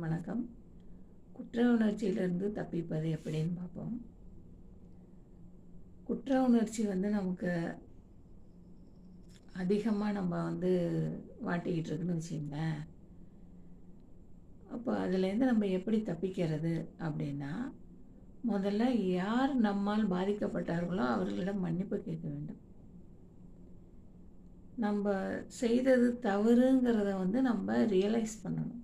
அனைவருக்கும் வணக்கம். குற்ற உணர்ச்சியிலிருந்து தப்பிப்பது எப்படின்னு பார்ப்போம். குற்ற உணர்ச்சி வந்து நமக்கு அதிகமாக நம்ம வந்து வாட்டிக்கிட்டு இருக்குன்னு வச்சுங்களேன் அப்போ அதுலேருந்து நம்ம எப்படி தப்பிக்கிறது அப்படின்னா முதல்ல யார் நம்மால் பாதிக்கப்பட்டார்களோ அவர்களிடம் மன்னிப்பு கேட்க வேண்டும். நம்ம செய்தது தவறுங்கிறத வந்து நம்ம ரியலைஸ் பண்ணணும்.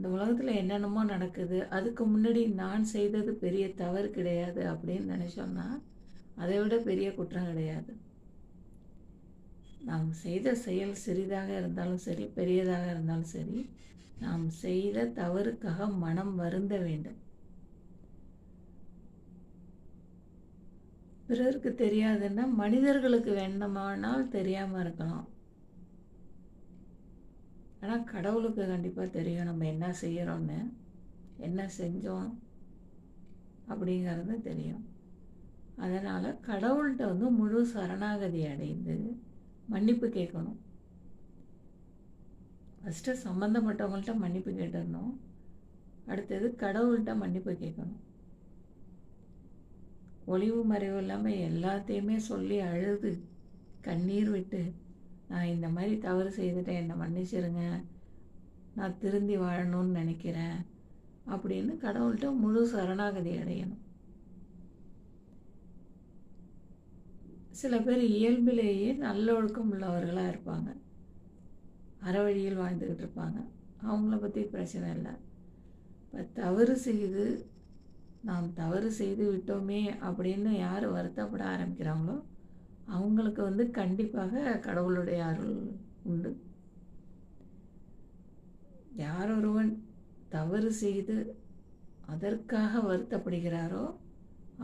இந்த உலகத்தில் என்னென்னமோ நடக்குது அதுக்கு முன்னாடி நான் செய்தது பெரிய தவறு கிடையாது அப்படின்னு நினச்சோம்னா அதை விட பெரிய குற்றம் கிடையாது. நாம் செய்த செயல் சிறிதாக இருந்தாலும் சரி பெரியதாக இருந்தாலும் சரி நாம் செய்த தவறுக்காக மனம் வருந்த வேண்டும். பிறருக்கு தெரியாதுன்னா மனிதர்களுக்கு வேண்டுமானால் தெரியாமல் இருக்கலாம். ஆனால் கடவுளுக்கு கண்டிப்பாக தெரியும் நம்ம என்ன செய்கிறோன்னு என்ன செஞ்சோம் அப்படிங்கிறது தெரியும். அதனால் கடவுள்கிட்ட வந்து முழு சரணாகதி அடைந்து மன்னிப்பு கேட்கணும். ஃபஸ்ட்டு சம்மந்தப்பட்டவங்கள்ட்ட மன்னிப்பு கேட்டுடணும். அடுத்தது கடவுள்கிட்ட மன்னிப்பு கேட்கணும். ஒளிவு மறைவு இல்லாமல் எல்லாத்தையுமே சொல்லி அழுது கண்ணீர் விட்டு நான் இந்த மாதிரி தவறு செய்துட்டேன் என்னை மன்னிச்சிருங்க. நான் திருந்தி வாழணும்னு நினைக்கிறேன். அப்படின்னு கடவுள்கிட்ட முழு சரணாகதி அடையணும். சில பேர் இயல்பிலேயே நல்லொழுக்கம் உள்ளவர்களாக இருப்பாங்க. அறவழியில் வாழ்ந்துக்கிட்டு இருப்பாங்க. அவங்கள பற்றி பிரச்சனை இல்லை. இப்போ தவறு செய்து நாம் தவறு செய்து விட்டோமே அப்படின்னு யார் வருத்தப்பட ஆரம்பிக்கிறாங்களோ அவங்களுக்கு வந்து கண்டிப்பாக கடவுளுடைய அருள் உண்டு. யாரொருவன் தவறு செய்து அதற்காக வருத்தப்படுகிறாரோ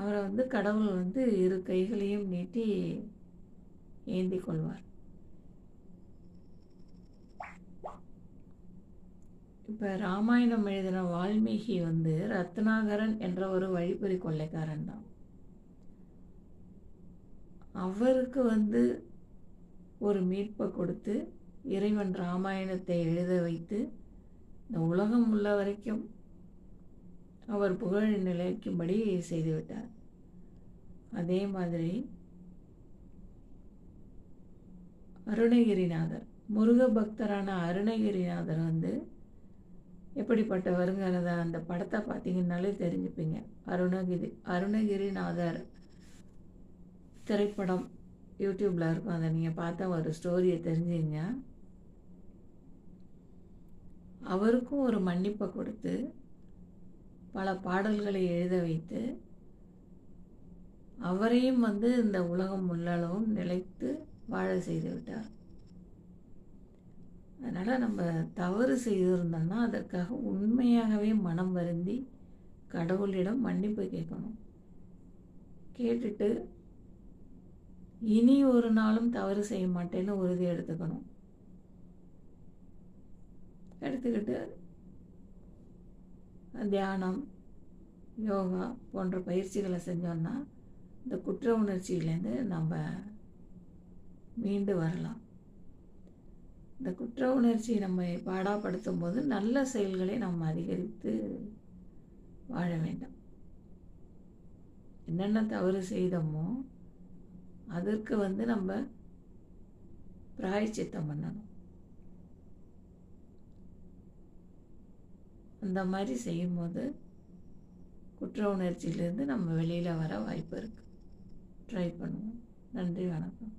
அவரை வந்து கடவுள் வந்து இரு கைகளையும் நீட்டி ஏந்தி கொள்வார். இப்போ ராமாயணம் எழுதின வால்மீகி வந்து ரத்னாகரன் என்ற ஒரு வழிப்பறி கொள்ளைக்காரன் தான் அவருக்கு வந்து ஒரு மீட்பை கொடுத்து இறைவன் ராமாயணத்தை எழுத வைத்து இந்த உலகம் உள்ள வரைக்கும் அவர் புகழ் நிலைக்கும்படி செய்துவிட்டார் அதே மாதிரி அருணகிரிநாதர் முருக பக்தரான அருணகிரிநாதர் வந்து எப்படிப்பட்டவருங்கிறத அந்த படத்தை பார்த்தீங்கன்னாலே தெரிஞ்சுப்பீங்க. அருணகிரி அருணகிரிநாதர் திரைப்படம் யூடியூப்பில் இருக்கும். அதை நீங்கள் பார்த்தா ஒரு ஸ்டோரியை தெரிஞ்சுங்க. அவருக்கும் ஒரு மன்னிப்பை கொடுத்து பல பாடல்களை எழுத வைத்து அவரையும் வந்து இந்த உலகம் உள்ளளவும் நிலைத்து வாழ செய்து விட்டார். அதனால் நம்ம தவறு செய்திருந்தோம்னா அதற்காக உண்மையாகவே மனம் வருந்தி கடவுளிடம் மன்னிப்பு கேட்கணும். கேட்டுட்டு இனி ஒரு நாளும் தவறு செய்ய மாட்டேன்னு உறுதி எடுத்துக்கணும். எடுத்துக்கிட்டு தியானம் யோகா போன்ற பயிற்சிகளை செஞ்சோன்னா இந்த குற்ற உணர்ச்சியிலேருந்து நம்ம மீண்டு வரலாம். இந்த குற்ற உணர்ச்சி நம்ம பாடாப்படுத்தும் போது நல்ல செயல்களை நம்ம அதிகரித்து வாழ வேண்டும். என்னென்ன தவறு செய்தோமோ அதற்கு வந்து நம்ம பிராயச்சித்தம் பண்ணணும். அந்த மாதிரி செய்யும்போது குற்ற உணர்ச்சியிலேருந்து நம்ம வெளியில் வர வாய்ப்பு இருக்குது ட்ரை பண்ணுவோம். நன்றி வணக்கம்.